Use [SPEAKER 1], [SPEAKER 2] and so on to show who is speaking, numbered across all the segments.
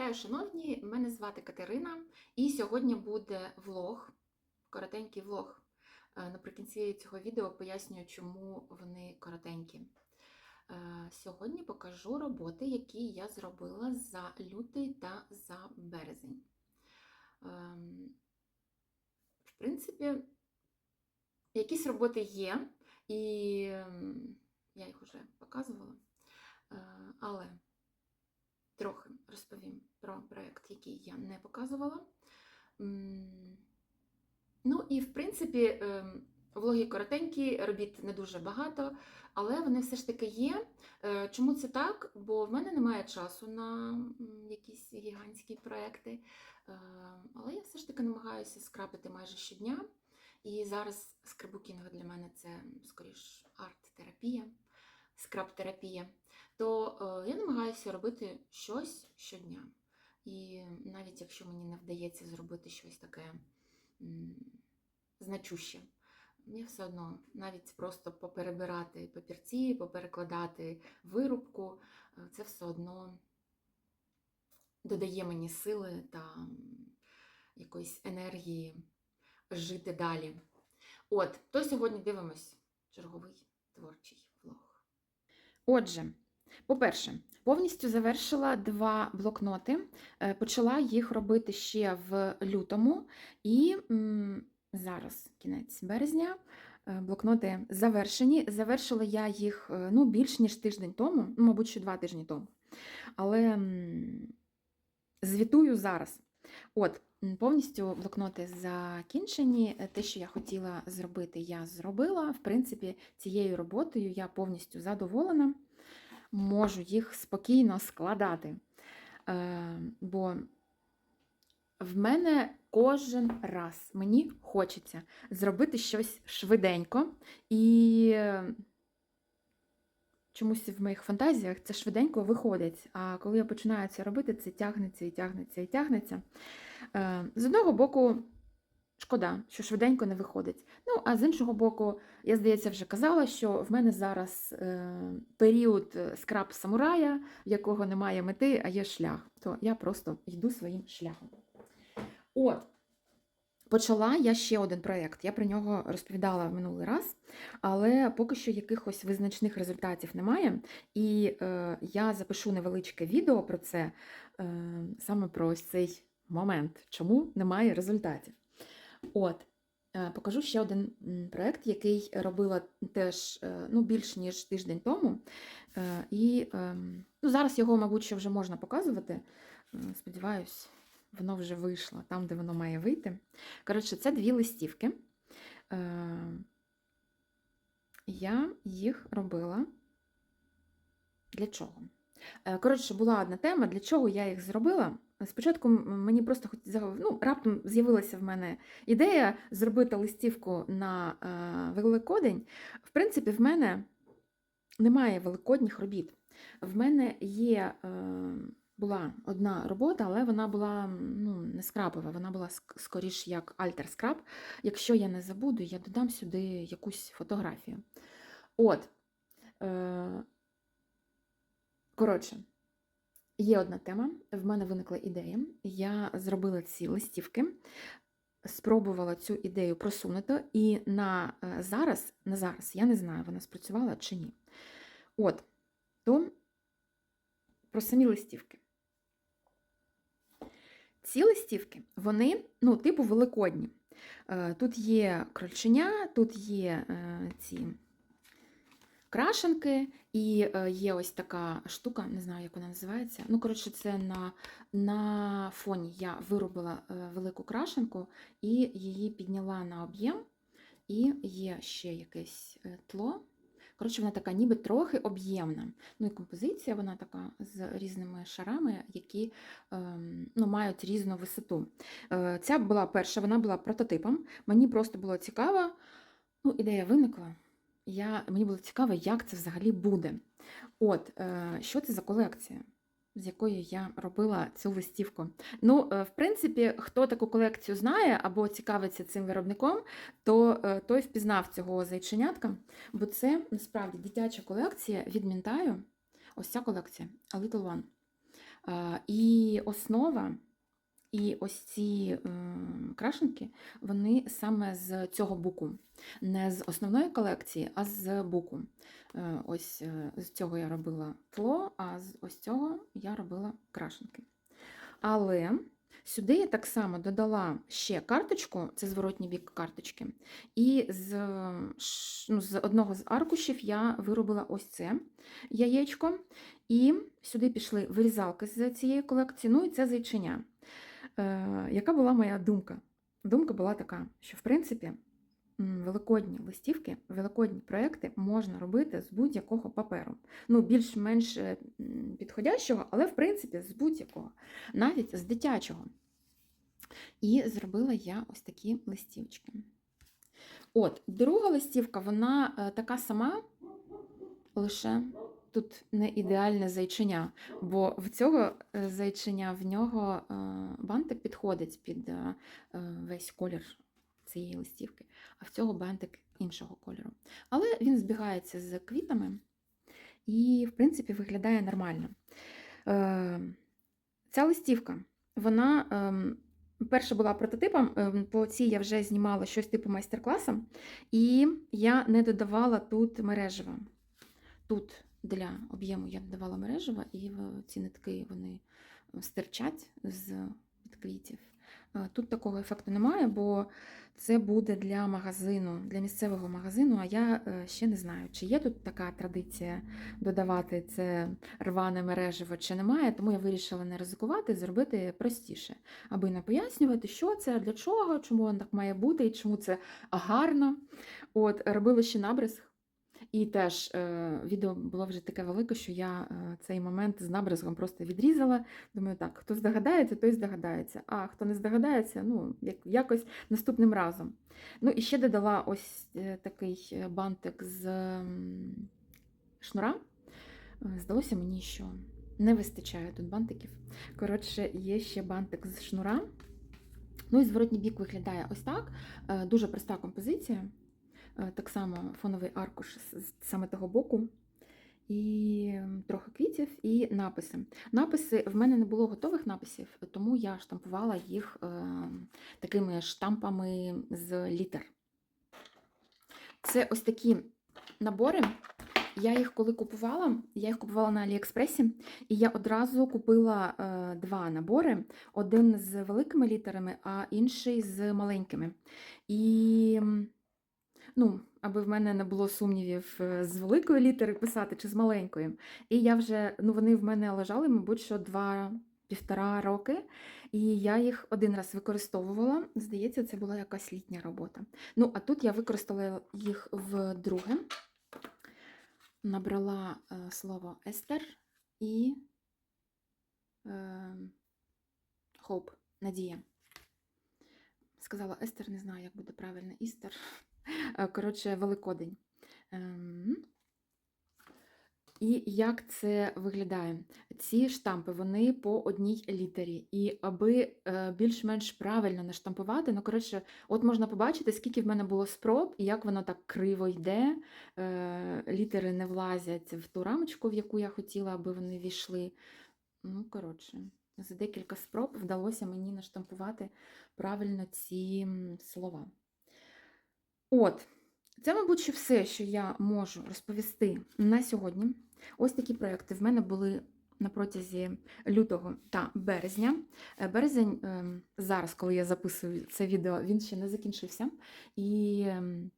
[SPEAKER 1] Вітаю, шановні! Мене звати Катерина, і сьогодні буде влог, коротенький влог. Е, Наприкінці цього відео пояснюю, чому вони коротенькі. Е, Сьогодні покажу роботи, які я зробила за лютий та за березень. Ем, В принципі, якісь роботи є, і ем, я їх вже показувала. Е, Але трохи розповім про проєкт, який я не показувала. Ну і в принципі, ем, влоги коротенькі, робіт не дуже багато, але вони все ж таки є. Е, Чому це так? Бо в мене немає часу на якісь гігантські проекти. Е, Але я все ж таки намагаюся скрапити майже щодня. І зараз скрабукінг для мене це скоріш арт-терапія, скраб-терапія то е, я намагаюся робити щось щодня. І навіть якщо мені не вдається зробити щось таке значуще, я все одно навіть просто поперебирати папірці, поперекладати вирубку, е, це все одно додає мені сили та якоїсь енергії жити далі. От, то сьогодні дивимось черговий творчий. Отже, по-перше, повністю завершила два блокноти. Е, Почала їх робити ще в лютому, і зараз кінець березня. е, Блокноти завершені. Завершила я їх е, ну, більш ніж тиждень тому, ну, мабуть, що два тижні тому. Але звітую зараз. От, повністю блокноти закінчені. Е, Те, що я хотіла зробити, я зробила. В принципі, цією роботою я повністю задоволена можу їх спокійно складати. Е, бо в мене кожен раз мені хочеться зробити щось швиденько, і чомусь в моїх фантазіях це швиденько виходить. А коли я починаю це робити, це тягнеться і тягнеться і тягнеться. Е, З одного боку, шкода, що швиденько не виходить. Ну, а з іншого боку, я, здається, вже казала, що в мене зараз е, період е, скраб самурая, в якого немає мети, а є шлях. То я просто йду своїм шляхом. От, почала я ще один проєкт. Я про нього розповідала минулий раз, але поки що якихось визначних результатів немає. І е, я запишу невеличке відео про це, е, саме про ось цей момент, чому немає результатів. От, е, покажу ще один м, проект, який робила теж е, ну, більш ніж тиждень тому. Е, І ем, ну, зараз його, мабуть, що вже можна показувати. Е, Сподіваюсь, воно вже вийшло там, де воно має вийти. Коротше, це дві листівки. Е, Я їх робила. Для чого? Е, Коротше, була одна тема, для чого я їх зробила. Спочатку мені просто ну, раптом з'явилася в мене ідея зробити листівку на е, Великодень. В принципі, в мене немає великодніх робіт. В мене є, була одна робота, але вона була ну, не скрабова, вона була скоріш як альтер-скраб. Якщо я не забуду, я додам сюди якусь фотографію. От. Е, коротше, Є одна тема, в мене виникла ідея. Я зробила ці листівки, спробувала цю ідею просунути, і на е, зараз, на зараз я не знаю, вона спрацювала чи ні. От, то про самі листівки. Ці листівки, вони, ну, типу, великодні. Е, Тут є крольченя, тут є е, ці крашенки, і е, є ось така штука, не знаю, як вона називається. Ну, коротше, це на, на фоні я виробила велику крашенку і її підняла на об'єм, і є ще якесь тло. Коротше, вона така ніби трохи об'ємна. Ну і композиція вона така з різними шарами, які ем, ну, мають різну висоту. Е, Ця була перша, вона була прототипом. Мені просто було цікаво, ну, ідея виникла. Я, мені було цікаво, як це взагалі буде. От, е, що це за колекція, з якої я робила цю листівку. Ну, е, в принципі, хто таку колекцію знає або цікавиться цим виробником, то е, той впізнав цього зайченятка, бо це насправді дитяча колекція від Мінтаю. Ось ця колекція A Little One. Е, І І основа, і ось ці е, крашенки, вони саме з цього буку. Не з основної колекції, а з буку. Е, Ось е, з цього я робила тло, а з ось цього я робила крашенки. Але сюди я так само додала ще карточку, це зворотній бік карточки, і з, ну, з одного з аркушів я виробила ось це яєчко. І сюди пішли вирізалки з цієї колекції, ну і це зайчиня. Е, яка була моя думка? Думка була така, що в принципі великодні листівки, великодні проекти можна робити з будь-якого паперу. Ну, більш-менш е, підходящого, але в принципі з будь-якого, навіть з дитячого. І зробила я ось такі листівочки. От, друга листівка, вона е, така сама, лише тут не ідеальне зайчиня, бо в цього е, зайчиня в нього е, бантик підходить під е, весь колір цієї листівки, а в цього бантик іншого кольору. Але він збігається з квітами і, в принципі, виглядає нормально. Ця листівка, вона ем, перша була прототипом, ем, по цій я вже знімала щось типу майстер-класу, і я не додавала тут мережева. Тут для об'єму я додавала мережева, і ці нитки вони стирчать з від квітів. Е, Тут такого ефекту немає, бо це буде для магазину, для місцевого магазину, а я е, ще не знаю, чи є тут така традиція додавати це рване мережево, чи немає, тому я вирішила не ризикувати, зробити простіше, аби не пояснювати, що це, для чого, чому воно так має бути і чому це гарно. От, робила ще набризг. І теж е, відео було вже таке велике, що я е, цей момент з набризгом просто відрізала. Думаю, так, хто здогадається, той здогадається. А хто не здогадається, ну, як, якось наступним разом. Ну, і ще додала ось е, такий е, бантик з шнура. Е, Здалося мені, що не вистачає тут бантиків. Коротше, є ще бантик з шнура. Ну і зворотній бік виглядає ось так. Дуже проста композиція. Е, Так само фоновий аркуш з- саме того боку. І трохи квітів, і написи. Написи в мене не було готових написів, тому я штампувала їх е, такими штампами з літер. Це ось такі набори. Я їх коли купувала, я їх купувала на Аліекспресі, і я одразу купила е, два набори: один з великими літерами, а інший з маленькими. І ну, аби в мене не було сумнівів е, з великої літери писати чи з маленької. І я вже, ну вони в мене лежали, мабуть, що два. Півтора роки, і я їх один раз використовувала. Здається, це була якась літня робота. Ну, а тут я використала їх вдруге, набрала е, слово Естер і е, Hope, Надія. Сказала Естер, не знаю, як буде правильно, Істер. Е, Коротше, Великодень. Ем, І як це виглядає? Ці штампи вони по одній літері. І аби е, більш-менш правильно наштампувати, ну коротше, от можна побачити, скільки в мене було спроб і як воно так криво йде. Е, Літери не влазять в ту рамочку, в яку я хотіла, аби вони війшли. Ну, коротше, за декілька спроб вдалося мені наштампувати правильно ці слова. От, це, мабуть, що все, що я можу розповісти на сьогодні. Ось такі проекти в мене були на протязі лютого та березня. Е, Березень ем, зараз, коли я записую це відео, він ще не закінчився. І ем,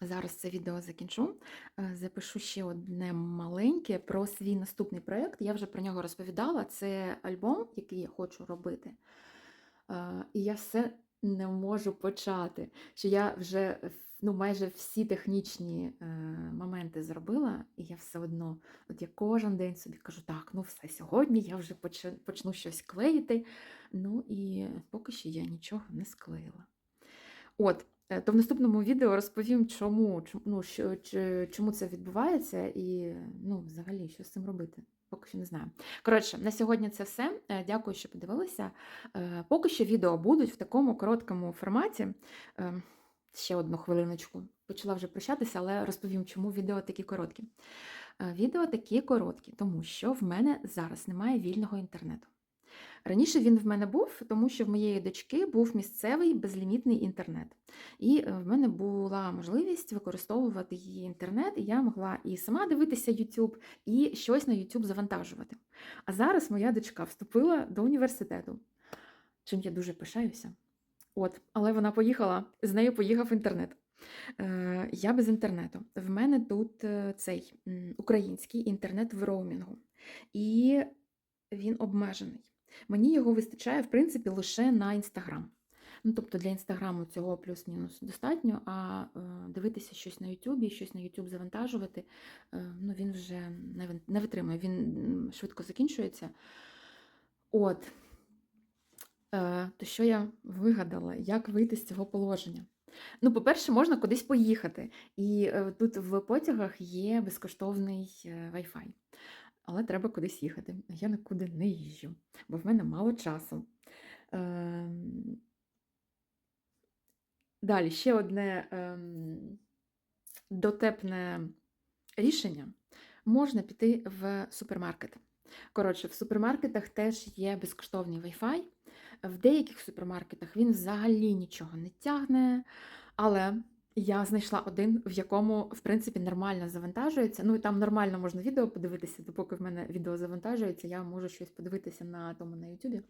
[SPEAKER 1] зараз це відео закінчу. Е, Запишу ще одне маленьке про свій наступний проєкт. Я вже про нього розповідала. Це альбом, який я хочу робити. Е, І я все не можу почати. Що я вже ну, майже всі технічні е, моменти зробила, і я все одно, от я кожен день собі кажу, так, ну все, сьогодні я вже почну, почну щось клеїти. Ну і поки що я нічого не склеїла. От, е, то в наступному відео розповім, чому, чому, ну, що, чому це відбувається, і ну, взагалі, що з цим робити. Поки що не знаю. Коротше, на сьогодні це все. Е, Дякую, що подивилися. Е, Поки що відео будуть в такому короткому форматі. Е, Ще одну хвилиночку. Почала вже прощатися, але розповім, чому відео такі короткі. Е, Відео такі короткі, тому що в мене зараз немає вільного інтернету. Раніше він в мене був, тому що в моєї дочки був місцевий безлімітний інтернет. І е, в мене була можливість використовувати її інтернет, і я могла і сама дивитися YouTube, і щось на YouTube завантажувати. А зараз моя дочка вступила до університету, чим я дуже пишаюся. От, але вона поїхала, з нею поїхав інтернет. Е, Я без інтернету. В мене тут е, цей український інтернет в роумінгу. І він обмежений. Мені його вистачає, в принципі, лише на Інстаграм. Ну, тобто для Інстаграму цього плюс-мінус достатньо, а е, дивитися щось на Ютубі, щось на Ютуб завантажувати, е, ну, він вже не, витримує, він швидко закінчується. От. Е, то що я вигадала, як вийти з цього положення? Ну, по-перше, можна кудись поїхати. І тут в потягах є безкоштовний Wi-Fi. Але треба кудись їхати. Я нікуди не їжджу, бо в мене мало часу. Ем, Далі ще одне ем, дотепне рішення. Можна піти в супермаркет. Коротше, в супермаркетах теж є безкоштовний Wi-Fi. В деяких супермаркетах він взагалі нічого не тягне, але я знайшла один, в якому, в принципі, нормально завантажується. Ну і там нормально можна відео подивитися, допоки в мене відео завантажується, я можу щось подивитися на тому на Ютубі.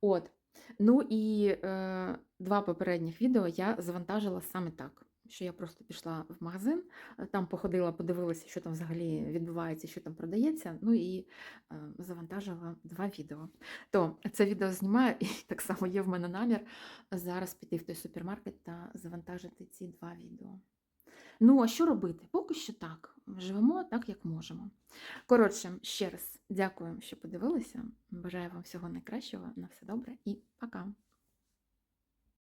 [SPEAKER 1] От. Ну і е, два попередніх відео я завантажила саме так. Що я просто пішла в магазин, е, там походила, подивилася, що там взагалі відбувається, що там продається. Ну і е, завантажила два відео. То це відео знімаю, і так само є в мене намір зараз піти в той супермаркет та завантажити ці два відео. Ну, а що робити? Поки що так. Живемо так, як можемо. Коротше, ще раз дякую, що подивилися. Бажаю вам всього найкращого. На все добре і пока!